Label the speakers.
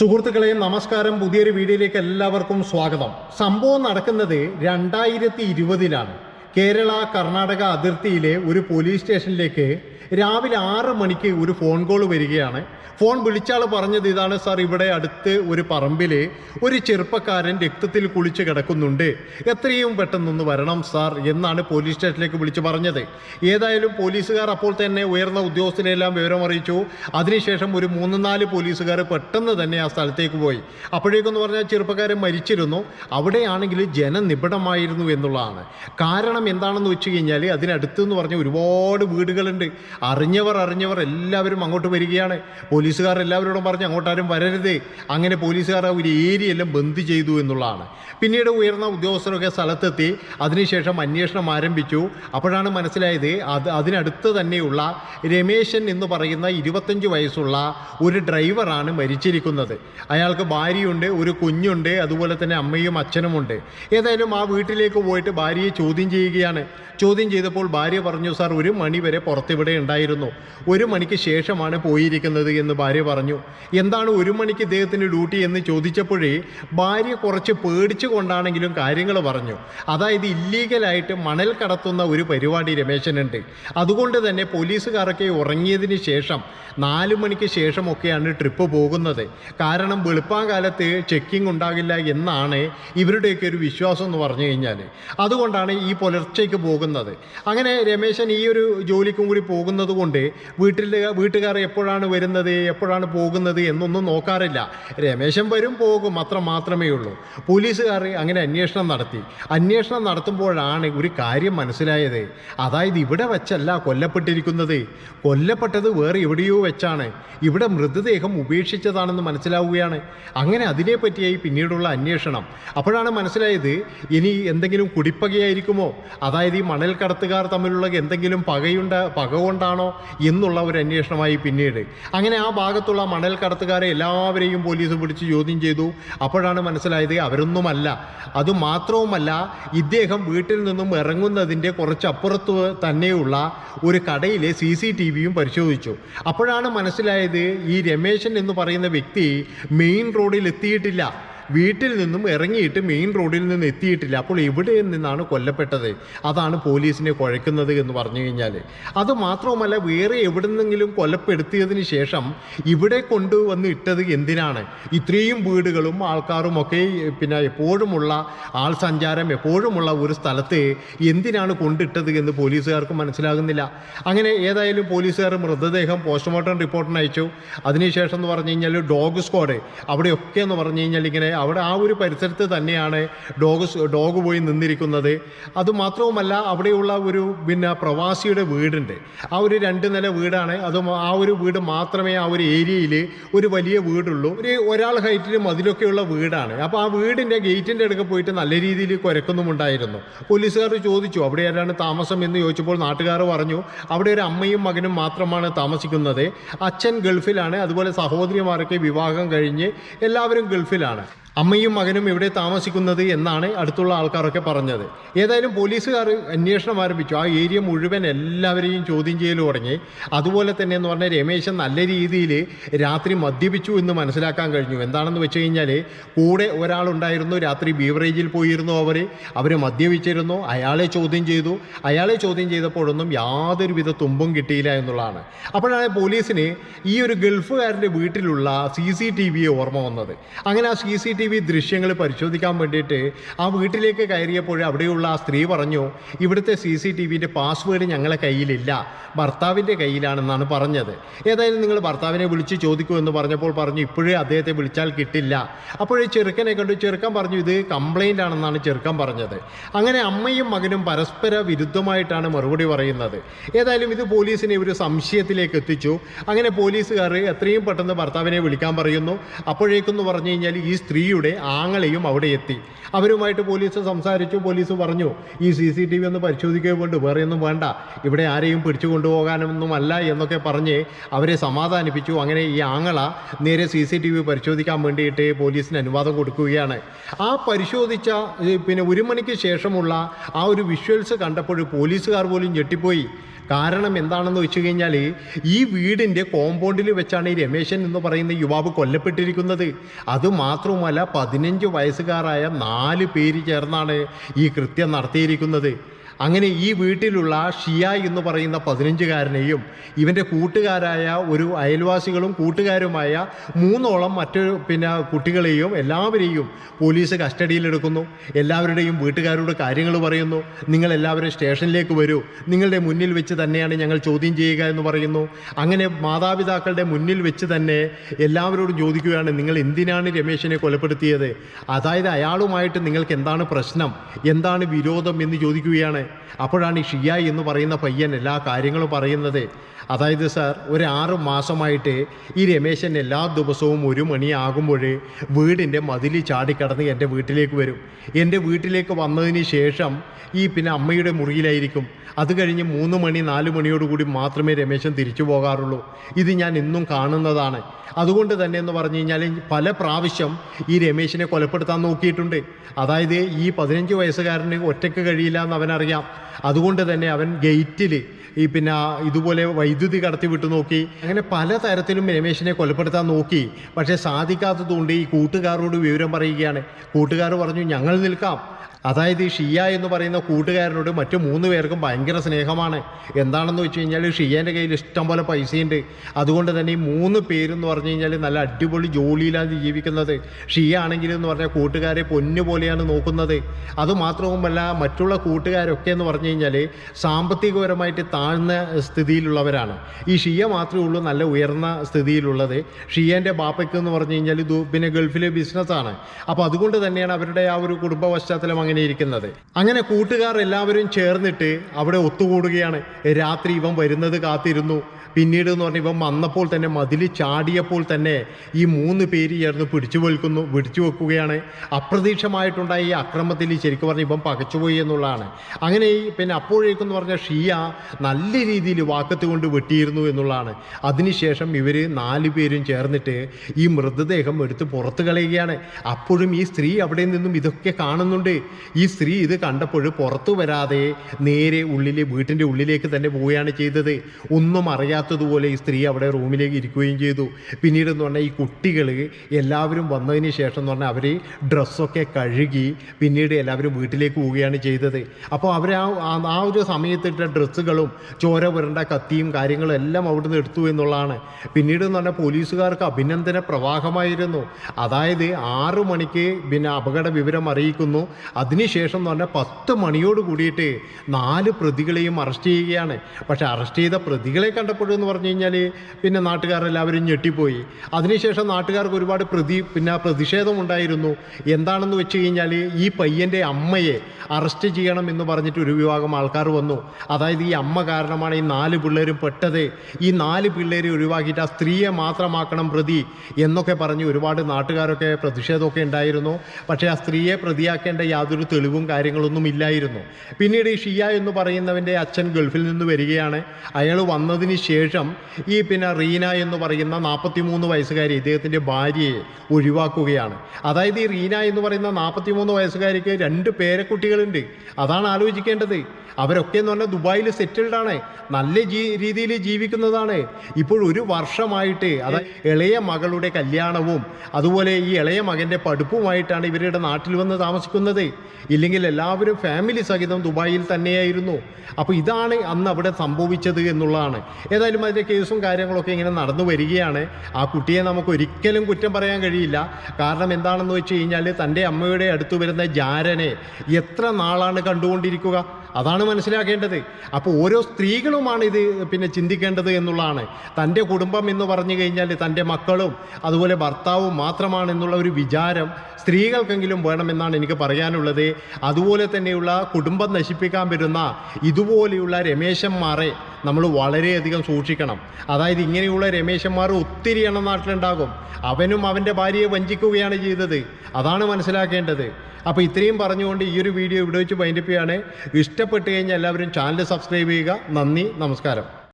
Speaker 1: സുഹൃത്തുക്കളെ നമസ്കാരം. പുതിയൊരു വീഡിയോയിലേക്ക് എല്ലാവർക്കും സ്വാഗതം. സംഭവം നടക്കുന്നത് രണ്ടായിരത്തി ഇരുപതിലാണ് കേരള കർണാടക അതിർത്തിയിലെ ഒരു പോലീസ് സ്റ്റേഷനിലേക്ക് രാവിലെ ആറ് മണിക്ക് ഒരു ഫോൺ കോൾ വരികയാണ്. ഫോൺ വിളിച്ചാൾ പറഞ്ഞത് ഇതാണ് സാർ ഇവിടെ അടുത്ത് ഒരു പറമ്പിൽ ഒരു ചെറുപ്പക്കാരൻ രക്തത്തിൽ കുളിച്ച് കിടക്കുന്നുണ്ട്. എത്രയും പെട്ടെന്നൊന്ന് വരണം സാർ എന്നാണ് പോലീസ് സ്റ്റേഷനിലേക്ക് വിളിച്ച് പറഞ്ഞത്. ഏതായാലും പോലീസുകാർ അപ്പോൾ തന്നെ ഉയർന്ന ഉദ്യോഗസ്ഥരെല്ലാം വിവരം അറിയിച്ചു അതിനുശേഷം ഒരു മൂന്ന് നാല് പോലീസുകാർ പെട്ടെന്ന് തന്നെ ആ സ്ഥലത്തേക്ക് പോയി. അപ്പോഴേക്കെന്ന് പറഞ്ഞാൽ ചെറുപ്പക്കാരൻ മരിച്ചിരുന്നു. അവിടെയാണെങ്കിൽ ജനനിബിഡമായിരുന്നു എന്നുള്ളതാണ്. കാരണം എന്താണെന്ന് വെച്ച് കഴിഞ്ഞാൽ അതിനടുത്ത് എന്ന് പറഞ്ഞ ഒരുപാട് വീടുകളുണ്ട്. അറിഞ്ഞവർ അറിഞ്ഞവർ എല്ലാവരും അങ്ങോട്ട് വരികയാണ്. പോലീസുകാർ എല്ലാവരോടും പറഞ്ഞ് അങ്ങോട്ടാരും വരരുതേ. അങ്ങനെ പോലീസുകാർ ആ ഒരു ഏരിയ എല്ലാം ബന്ദ് ചെയ്തു എന്നുള്ളതാണ്. പിന്നീട് ഉയർന്ന ഉദ്യോഗസ്ഥരൊക്കെ സ്ഥലത്തെത്തി. അതിനുശേഷം അന്വേഷണം ആരംഭിച്ചു. അപ്പോഴാണ് മനസ്സിലായത് അത് അതിനടുത്ത് തന്നെയുള്ള രമേശൻ എന്ന് പറയുന്ന ഇരുപത്തഞ്ച് വയസ്സുള്ള ഒരു ഡ്രൈവറാണ് മരിച്ചിരിക്കുന്നത്. അയാൾക്ക് ഭാര്യയുണ്ട് ഒരു കുഞ്ഞുണ്ട് അതുപോലെ തന്നെ അമ്മയും അച്ഛനുമുണ്ട്. ഏതായാലും ആ വീട്ടിലേക്ക് പോയിട്ട് ഭാര്യയെ ചോദ്യം ചെയ്യുകയാണ്. ചോദ്യം ചെയ്തപ്പോൾ ഭാര്യ പറഞ്ഞു സാർ ഒരു മണി വരെ പുറത്തിവിടെ ഉണ്ടായിരുന്നു. ഒരു മണിക്ക് ശേഷമാണ് പോയിരിക്കുന്നത് എന്ന് ഭാര്യ പറഞ്ഞു. എന്താണ് ഒരു മണിക്ക് ഇദ്ദേഹത്തിന് ഡ്യൂട്ടി എന്ന് ചോദിച്ചപ്പോഴേ ഭാര്യ കുറച്ച് പേടിച്ചു കൊണ്ടാണെങ്കിലും കാര്യങ്ങൾ പറഞ്ഞു. അതായത് ഇല്ലീഗലായിട്ട് മണൽ കടത്തുന്ന ഒരു പരിപാടി രമേശനുണ്ട്. അതുകൊണ്ട് തന്നെ പോലീസുകാരൊക്കെ ഉറങ്ങിയതിന് ശേഷം നാല് മണിക്ക് ശേഷമൊക്കെയാണ് ട്രിപ്പ് പോകുന്നത്. കാരണം വെളുപ്പാൻ കാലത്ത് ചെക്കിംഗ് ഉണ്ടാകില്ല എന്നാണ് ഇവരുടെയൊക്കെ ഒരു വിശ്വാസം എന്ന് പറഞ്ഞു കഴിഞ്ഞാൽ അതുകൊണ്ടാണ് ഈ പുലർച്ചയ്ക്ക് പോകുന്നത്. അങ്ങനെ രമേശൻ ഈ ഒരു ജോലിക്കും കൂടി പോകുന്നത് കൊണ്ട് വീട്ടിൽ വീട്ടുകാർ എപ്പോഴാണ് വരുന്നത്? എപ്പോഴാണ് പോകുന്നത് എന്നൊന്നും നോക്കാറില്ല. രമേശൻ വരും പോകും. അത്ര മാത്രമേ ഉള്ളൂ. പോലീസുകാർ അങ്ങനെ അന്വേഷണം നടത്തി. അന്വേഷണം നടത്തുമ്പോഴാണ് ഒരു കാര്യം മനസ്സിലായത്. അതായത് ഇവിടെ വെച്ചല്ല കൊല്ലപ്പെട്ടിരിക്കുന്നത്. കൊല്ലപ്പെട്ടത് വേറെ എവിടെയോ വെച്ചാണ്. ഇവിടെ മൃതദേഹം ഉപേക്ഷിച്ചതാണെന്ന് മനസ്സിലാവുകയാണ്. അങ്ങനെ അതിനെപ്പറ്റിയായി പിന്നീടുള്ള അന്വേഷണം. അപ്പോഴാണ് മനസ്സിലായത് ഇനി എന്തെങ്കിലും കുടിപ്പകയായിരിക്കുമോ? അതായത് ഈ മണൽ കടത്തുകാർ തമ്മിലുള്ള എന്തെങ്കിലും പകയുണ്ട പക കൊണ്ടാണോ എന്നുള്ള ഒരു അന്വേഷണമായി പിന്നീട്. അങ്ങനെ ആ ഭാഗത്തുള്ള മണൽ കടത്തുകാരെ എല്ലാവരെയും പോലീസ് പിടിച്ച് ചോദ്യം ചെയ്തു. അപ്പോഴാണ് മനസ്സിലായത് അവരൊന്നുമല്ല. അതുമാത്രവുമല്ല ഇദ്ദേഹം വീട്ടിൽ നിന്നും ഇറങ്ങുന്നതിന്റെ കുറച്ചപ്പുറത്ത് തന്നെയുള്ള ഒരു കടയിലെ സി സി ടി വിയും പരിശോധിച്ചു. അപ്പോഴാണ് മനസ്സിലായത് ഈ രമേശൻ എന്ന് പറയുന്ന വ്യക്തി മെയിൻ റോഡിൽ എത്തിയിട്ടില്ല. വീട്ടിൽ നിന്നും ഇറങ്ങിയിട്ട് മെയിൻ റോഡിൽ നിന്ന് എത്തിയിട്ടില്ല. അപ്പോൾ എവിടെ നിന്നാണ് കൊല്ലപ്പെട്ടത്? അതാണ് പോലീസിനെ കുഴക്കുന്നത് എന്ന് പറഞ്ഞു കഴിഞ്ഞാൽ അത് മാത്രവുമല്ല വേറെ എവിടുന്നെങ്കിലും കൊലപ്പെടുത്തിയതിന് ശേഷം ഇവിടെ കൊണ്ടുവന്ന് ഇട്ടത് എന്തിനാണ്? ഇത്രയും വീടുകളും ആൾക്കാരും ഒക്കെ പിന്നെ എപ്പോഴുമുള്ള ആൾ സഞ്ചാരം എപ്പോഴുമുള്ള ഒരു സ്ഥലത്ത് എന്തിനാണ് കൊണ്ടിട്ടത് എന്ന് പോലീസുകാർക്ക് മനസ്സിലാകുന്നില്ല. അങ്ങനെ ഏതായാലും പോലീസുകാർ മൃതദേഹം പോസ്റ്റ്മോർട്ടം റിപ്പോർട്ടിന് അയച്ചു. അതിനുശേഷം എന്ന് പറഞ്ഞു കഴിഞ്ഞാൽ ഡോഗ് സ്ക്വാഡ് അവിടെയൊക്കെ എന്ന് പറഞ്ഞു കഴിഞ്ഞാൽ ഇങ്ങനെ അവിടെ ആ ഒരു പരിസരത്ത് തന്നെയാണ് ഡോഗ് ഡോഗ് പോയി നിന്നിരിക്കുന്നത്. അതുമാത്രവുമല്ല അവിടെയുള്ള ഒരു പിന്നെ പ്രവാസിയുടെ വീടുണ്ട്. ആ ഒരു രണ്ട് നില വീടാണ്. അതും ആ ഒരു വീട് മാത്രമേ ആ ഒരു ഏരിയയിൽ ഒരു വലിയ വീടുള്ളൂ. ഒരു ഒരാൾ ഹൈറ്റിൽ മതിലൊക്കെയുള്ള വീടാണ്. അപ്പോൾ ആ വീടിന്റെ ഗേറ്റിന്റെ അടുക്ക പോയിട്ട് നല്ല രീതിയിൽ കുരക്കുന്നുമുണ്ടായിരുന്നു. പോലീസുകാർ ചോദിച്ചു അവിടെ ആരാണ് താമസം? എന്ന് ചോദിച്ചപ്പോൾ നാട്ടുകാർ പറഞ്ഞു അവിടെ ഒരു അമ്മയും മകനും മാത്രമാണ് താമസിക്കുന്നത്. അച്ഛൻ ഗൾഫിലാണ്. അതുപോലെ സഹോദരിമാരൊക്കെ വിവാഹം കഴിഞ്ഞ് എല്ലാവരും ഗൾഫിലാണ്. അമ്മയും മകനും ഇവിടെ താമസിക്കുന്നത് എന്നാണ് അടുത്തുള്ള ആൾക്കാരൊക്കെ പറഞ്ഞത്. ഏതായാലും പോലീസുകാർ അന്വേഷണം ആരംഭിച്ചു. ആ ഏരിയ മുഴുവൻ എല്ലാവരെയും ചോദ്യം ചെയ്യൽ തുടങ്ങി. അതുപോലെ തന്നെ എന്ന് പറഞ്ഞാൽ രമേശൻ നല്ല രീതിയിൽ രാത്രി മദ്യപിച്ചു എന്ന് മനസ്സിലാക്കാൻ കഴിഞ്ഞു. എന്താണെന്ന് വെച്ച് കഴിഞ്ഞാൽ കൂടെ ഒരാളുണ്ടായിരുന്നു രാത്രി ബീവറേജിൽ പോയിരുന്നു അവർ. അവർ മദ്യപിച്ചിരുന്നു. അയാളെ ചോദ്യം ചെയ്തു. അയാളെ ചോദ്യം ചെയ്തപ്പോഴൊന്നും യാതൊരുവിധ തുമ്പും കിട്ടിയില്ല എന്നുള്ളതാണ്. അപ്പോഴാണ് പോലീസിന് ഈ ഒരു ഗൾഫുകാരന്റെ വീട്ടിലുള്ള സി സി ടി വിയെ ഓർമ്മ വന്നത്. അങ്ങനെ ആ സി സി ടി വി ദൃശ്യങ്ങൾ പരിശോധിക്കാൻ വേണ്ടിയിട്ട് ആ വീട്ടിലേക്ക് കയറിയപ്പോൾ അവിടെയുള്ള ആ സ്ത്രീ പറഞ്ഞു ഇവിടുത്തെ സി സി ടി വിന്റെ പാസ്വേഡ് ഞങ്ങളെ കയ്യിലില്ല. ഭർത്താവിന്റെ കയ്യിലാണെന്നാണ് പറഞ്ഞത്. ഏതായാലും നിങ്ങൾ ഭർത്താവിനെ വിളിച്ച് ചോദിക്കൂ എന്ന് പറഞ്ഞപ്പോൾ പറഞ്ഞു ഇപ്പോഴേ അദ്ദേഹത്തെ വിളിച്ചാൽ കിട്ടില്ല. അപ്പോഴേ ചെറുക്കനെ കണ്ടു. ചെറുക്കൻ പറഞ്ഞു ഇത് കംപ്ലൈന്റ് ആണെന്നാണ് ചെറുക്കൻ പറഞ്ഞത്. അങ്ങനെ അമ്മയും മകനും പരസ്പര വിരുദ്ധമായിട്ടാണ് മറുപടി പറയുന്നത്. ഏതായാലും ഇത് പോലീസിനെ ഒരു സംശയത്തിലേക്ക് എത്തിച്ചു. അങ്ങനെ പോലീസുകാർ എത്രയും പെട്ടെന്ന് ഭർത്താവിനെ വിളിക്കാൻ പറയുന്നു. അപ്പോഴേക്കെന്ന് പറഞ്ഞു കഴിഞ്ഞാൽ ഈ സ്ത്രീയുടെ ആങ്ങളെയും അവിടെ എത്തി. അവരുമായിട്ട് പോലീസ് സംസാരിച്ചു പോലീസ് പറഞ്ഞു ഈ സി സി ടി വി ഒന്ന് പരിശോധിക്കുകയേ കൊണ്ട് വേറെ ഒന്നും വേണ്ട. ഇവിടെ ആരെയും പിടിച്ചു കൊണ്ടുപോകാനൊന്നുമല്ല എന്നൊക്കെ പറഞ്ഞ് അവരെ സമാധാനിപ്പിച്ചു. അങ്ങനെ ഈ ആങ്ങള നേരെ സി സി ടി വി പരിശോധിക്കാൻ വേണ്ടിയിട്ട് പോലീസിന് അനുവാദം കൊടുക്കുകയാണ്. ആ പരിശോധിച്ച പിന്നെ ഒരു മണിക്ക് ശേഷമുള്ള ആ ഒരു വിഷ്വൽസ് കണ്ടപ്പോൾ പോലീസുകാർ പോലും ഞെട്ടിപ്പോയി. കാരണം എന്താണെന്ന് വെച്ചു കഴിഞ്ഞാൽ ഈ വീടിന്റെ കോമ്പൗണ്ടിൽ വെച്ചാണ് ഈ രമേശൻ എന്ന് പറയുന്ന യുവാവ് കൊല്ലപ്പെട്ടിരിക്കുന്നത്. അതുമാത്രവുമല്ല പതിനഞ്ച് വയസ്സുകാരായ നാല് പേര് ചേർന്നാണ് ഈ കൃത്യം നടത്തിയിരിക്കുന്നത്. അങ്ങനെ ഈ വീട്ടിലുള്ള ഷിയ എന്ന് പറയുന്ന പതിനഞ്ചുകാരനെയും ഇവന്റെ കൂട്ടുകാരായ ഒരു അയൽവാസികളും കൂട്ടുകാരുമായ മൂന്നോളം മറ്റു പിന്നെ കുട്ടികളെയും എല്ലാവരെയും പോലീസ് കസ്റ്റഡിയിലെടുക്കുന്നു എല്ലാവരുടെയും വീട്ടുകാരോട് കാര്യങ്ങൾ പറയുന്നു. നിങ്ങൾ എല്ലാവരും സ്റ്റേഷനിലേക്ക് വരൂ. നിങ്ങളുടെ മുന്നിൽ വെച്ച് തന്നെയാണ് ഞങ്ങൾ ചോദ്യം ചെയ്യുക എന്ന് പറയുന്നു. അങ്ങനെ മാതാപിതാക്കളുടെ മുന്നിൽ വെച്ച് തന്നെ എല്ലാവരോടും ചോദിക്കുകയാണ് നിങ്ങൾ എന്തിനാണ് രമേശിനെ കൊലപ്പെടുത്തിയത്? അതായത് അയാളുമായിട്ട് നിങ്ങൾക്ക് എന്താണ് പ്രശ്നം? എന്താണ് വിരോധം? എന്ന് ചോദിക്കുകയാണ്. അപ്പോഴാണ് ഈ ഷിയ എന്ന് പറയുന്ന പയ്യൻ എല്ലാ കാര്യങ്ങളും പറയുന്നത്. അതായത് സാർ ഒരു ആറ് മാസമായിട്ട് ഈ രമേശൻ എല്ലാ ദിവസവും ഒരു മണിയാകുമ്പോൾ വീടിന്റെ മതിൽ ചാടിക്കടന്ന് എന്റെ വീട്ടിലേക്ക് വരും. എന്റെ വീട്ടിലേക്ക് വന്നതിന് ശേഷം ഈ പിന്നെ അമ്മയുടെ മുറിയിലായിരിക്കും. അത് കഴിഞ്ഞ് മൂന്ന് മണി നാല് മണിയോടുകൂടി മാത്രമേ രമേശൻ തിരിച്ചു പോകാറുള്ളൂ. ഇത് ഞാൻ ഇന്നും കാണുന്നതാണ്. അതുകൊണ്ട് തന്നെ എന്ന് പറഞ്ഞു കഴിഞ്ഞാൽ പല പ്രാവശ്യം ഈ രമേശിനെ കൊലപ്പെടുത്താൻ നോക്കിയിട്ടുണ്ട്. അതായത് ഈ പതിനഞ്ച് വയസ്സുകാരന് ഒറ്റയ്ക്ക് കഴിയില്ല എന്ന് അവനറിയാം. അതുകൊണ്ട് തന്നെ അവൻ ഗേറ്റിൽ ഈ പിന്നെ ഇതുപോലെ വൈദ്യുതി കടത്തി വിട്ടു നോക്കി. അങ്ങനെ പല തരത്തിലും രമേശിനെ കൊലപ്പെടുത്താൻ നോക്കി. പക്ഷേ സാധിക്കാത്തതുകൊണ്ട് ഈ കൂട്ടുകാരോട് വിവരം പറയുകയാണ്. കൂട്ടുകാർ പറഞ്ഞു ഞങ്ങൾ നിൽക്കാം. അതായത് ഷിയ എന്ന് പറയുന്ന കൂട്ടുകാരനോട് മറ്റു മൂന്ന് പേർക്കും ഭയങ്കര സ്നേഹമാണ്. എന്താണെന്ന് വെച്ച് കഴിഞ്ഞാൽ ഷിയേന്റെ കയ്യിൽ ഇഷ്ടം പോലെ പൈസയുണ്ട്. അതുകൊണ്ട് തന്നെ ഈ മൂന്ന് പേരെന്ന് പറഞ്ഞു കഴിഞ്ഞാൽ നല്ല അടിപൊളി ജോലിയിലാണ് ജീവിക്കുന്നത്. ഷിയ ആണെങ്കിൽ എന്ന് പറഞ്ഞാൽ കൂട്ടുകാരെ പൊന്നു പോലെയാണ് നോക്കുന്നത്. അതുമാത്രവുമല്ല മറ്റുള്ള കൂട്ടുകാരൊക്കെ എന്ന് പറഞ്ഞു കഴിഞ്ഞാൽ സാമ്പത്തികപരമായിട്ട് താഴ്ന്ന സ്ഥിതിയിലുള്ളവരാണ്. ഈ ഷിയ മാത്രമേ ഉള്ളൂ നല്ല ഉയർന്ന സ്ഥിതിയിലുള്ളത്. ഷിയേന്റെ ബാപ്പയ്ക്ക് എന്ന് പറഞ്ഞു കഴിഞ്ഞാൽ പിന്നെ ഗൾഫിലെ ബിസിനസ്സാണ്. അപ്പോൾ അതുകൊണ്ട് തന്നെയാണ് അവരുടെ ആ ഒരു കുടുംബ പശ്ചാത്തലം അങ്ങനെ ഇരിക്കുന്നത് അങ്ങനെ കൂട്ടുകാർ എല്ലാവരും ചേർന്നിട്ട് അവിടെ ഒത്തുകൂടുകയാണ്. രാത്രി ഇവൻ വരുന്നത് കാത്തിരുന്നു. പിന്നീട് എന്ന് പറഞ്ഞാൽ ഇവൻ വന്നപ്പോൾ തന്നെ മതിൽ ചാടിയപ്പോൾ തന്നെ ഈ മൂന്ന് പേര് ചേർന്ന് പിടിച്ചു വെൽക്കുന്നു പിടിച്ചു വെക്കുകയാണ്. അപ്രതീക്ഷമായിട്ടുണ്ടായ ഈ അക്രമത്തിൽ ശരിക്കും പറഞ്ഞാൽ ഇവൻ പകച്ചുപോയി എന്നുള്ളതാണ്. അങ്ങനെ പിന്നെ അപ്പോഴേക്കെന്ന് പറഞ്ഞാൽ ഷിയ നല്ല രീതിയിൽ വാക്കത്ത് കൊണ്ട് വെട്ടിയിരുന്നു എന്നുള്ളതാണ്. അതിനുശേഷം ഇവർ നാല് പേരും ചേർന്നിട്ട് ഈ മൃതദേഹം എടുത്ത് പുറത്ത് കളയുകയാണ്. അപ്പോഴും ഈ സ്ത്രീ അവിടെ നിന്നും ഇതൊക്കെ കാണുന്നുണ്ട്. ഈ സ്ത്രീ ഇത് കണ്ടപ്പോൾ പുറത്തു വരാതെ നേരെ ഉള്ളിലെ വീട്ടിന്റെ ഉള്ളിലേക്ക് തന്നെ പോവുകയാണ് ചെയ്തത്. ഒന്നും അറിയാത്തതുപോലെ ഈ സ്ത്രീ അവിടെ റൂമിലേക്ക് ഇരിക്കുകയും ചെയ്തു. പിന്നീട് എന്ന് പറഞ്ഞാൽ ഈ കുട്ടികൾ എല്ലാവരും വന്നതിന് ശേഷം എന്ന് പറഞ്ഞാൽ അവർ ഡ്രസ്സൊക്കെ കഴുകി പിന്നീട് എല്ലാവരും വീട്ടിലേക്ക് പോവുകയാണ് ചെയ്തത്. അപ്പോൾ അവർ ആ ആ- ഒരു സമയത്തിട്ട ഡ്രസ്സുകളും ചോര പുരണ്ട കത്തിയും കാര്യങ്ങളും എല്ലാം അവിടുന്ന് എടുത്തു എന്നുള്ളതാണ്. പിന്നീട് എന്ന് പറഞ്ഞാൽ പോലീസുകാർക്ക് അഭിനന്ദന പ്രവാഹമായിരുന്നു. അതായത് ആറ് മണിക്ക് പിന്നെ അപകട വിവരം അറിയിക്കുന്നു. അതിനുശേഷം എന്ന് പറഞ്ഞാൽ പത്ത് മണിയോട് കൂടിയിട്ട് നാല് പ്രതികളെയും അറസ്റ്റ് ചെയ്യുകയാണ്. പക്ഷേ അറസ്റ്റ് ചെയ്ത പ്രതികളെ കണ്ടപ്പോഴെന്ന് പറഞ്ഞു കഴിഞ്ഞാൽ പിന്നെ നാട്ടുകാരെല്ലാവരും ഞെട്ടിപ്പോയി. അതിനുശേഷം നാട്ടുകാർക്ക് ഒരുപാട് പ്രതി പിന്നെ പ്രതിഷേധം ഉണ്ടായിരുന്നു. എന്താണെന്ന് വെച്ച് കഴിഞ്ഞാൽ ഈ പയ്യന്റെ അമ്മയെ അറസ്റ്റ് ചെയ്യണം എന്ന് പറഞ്ഞിട്ട് ഒരു വിഭാഗം ആൾക്കാർ വന്നു. അതായത് ഈ അമ്മ കാരണമാണ് ഈ നാല് പിള്ളേരും പെട്ടത്. ഈ നാല് പിള്ളേരെ ഒഴിവാക്കിയിട്ട് ആ സ്ത്രീയെ മാത്രമാക്കണം പ്രതി എന്നൊക്കെ പറഞ്ഞ് ഒരുപാട് നാട്ടുകാരൊക്കെ പ്രതിഷേധമൊക്കെ ഉണ്ടായിരുന്നു. പക്ഷേ ആ സ്ത്രീയെ പ്രതിയാക്കേണ്ട യാതൊരു തെളിവും കാര്യങ്ങളൊന്നും ഇല്ലായിരുന്നു. പിന്നീട് ഈ ഷിയ എന്ന് പറയുന്നവന്റെ അച്ഛൻ ഗൾഫിൽ നിന്ന് വരികയാണ്. അയാൾ വന്നതിന് ശേഷം ഈ പിന്നെ റീന എന്ന് പറയുന്ന നാൽപ്പത്തി മൂന്ന് വയസ്സുകാരി ഇദ്ദേഹത്തിന്റെ ഭാര്യയെ ഒഴിവാക്കുകയാണ്. അതായത് ഈ റീന എന്ന് പറയുന്ന നാൽപ്പത്തി മൂന്ന് വയസ്സുകാരിക്ക് രണ്ട് പേരക്കുട്ടികളുണ്ട്. അതാണ് ആലോചിക്കേണ്ടത്. അവരൊക്കെ എന്ന് പറഞ്ഞാൽ ദുബായിൽ സെറ്റിൽഡ് ആണ്. നല്ല ജീ രീതിയിൽ ജീവിക്കുന്നതാണ്. ഇപ്പോൾ ഒരു വർഷമായിട്ട് അത് ഇളയ മകളുടെ കല്യാണവും അതുപോലെ ഈ ഇളയ മകന്റെ പഠിപ്പുമായിട്ടാണ് ഇവരുടെ നാട്ടിൽ വന്ന് താമസിക്കുന്നത്. ഇല്ലെങ്കിൽ എല്ലാവരും ഫാമിലി സഹിതം ദുബായിൽ തന്നെയായിരുന്നു. അപ്പോൾ ഇതാണ് അന്ന് അവിടെ സംഭവിച്ചത് എന്നുള്ളതാണ്. ഏതായാലും അതിന്റെ കേസും കാര്യങ്ങളൊക്കെ ഇങ്ങനെ നടന്നു വരികയാണ്. ആ കുട്ടിയെ നമുക്ക് ഒരിക്കലും കുറ്റം പറയാൻ കഴിയില്ല. കാരണം എന്താണെന്ന് വെച്ച് കഴിഞ്ഞാൽ തന്റെ അമ്മയുടെ അടുത്ത് വരുന്ന ജാരനെ എത്ര നാളാണ് കണ്ടുകൊണ്ടിരിക്കുക? അതാണ് മനസ്സിലാക്കേണ്ടത്. അപ്പോൾ ഓരോ സ്ത്രീകളുമാണ് ഇത് പിന്നെ ചിന്തിക്കേണ്ടത് എന്നുള്ളതാണ്. തന്റെ കുടുംബം എന്ന് പറഞ്ഞു കഴിഞ്ഞാൽ തന്റെ മക്കളും അതുപോലെ ഭർത്താവും മാത്രമാണ് എന്നുള്ള ഒരു വിചാരം സ്ത്രീകൾക്കെങ്കിലും വേണമെന്നാണ് എനിക്ക് പറയാനുള്ളത്. അതുപോലെ തന്നെയുള്ള കുടുംബം നശിപ്പിക്കാൻ വരുന്ന ഇതുപോലെയുള്ള രമേശന്മാരെ നമ്മൾ വളരെയധികം സൂക്ഷിക്കണം. അതായത് ഇങ്ങനെയുള്ള രമേശന്മാർ ഒത്തിരി എണ്ണം നാട്ടിലുണ്ടാകും. അവനും അവന്റെ ഭാര്യയെ വഞ്ചിക്കുകയാണ് ചെയ്തത്. അതാണ് മനസ്സിലാക്കേണ്ടത്. അപ്പോൾ ഇത്രയും പറഞ്ഞുകൊണ്ട് ഈ ഒരു വീഡിയോ ഇവിടെ വെച്ച് വൈൻഡപ്പ് ഇഷ്ടപ്പെട്ട് കഴിഞ്ഞാൽ എല്ലാവരും ചാനൽ സബ്സ്ക്രൈബ് ചെയ്യുക. നന്ദി നമസ്കാരം.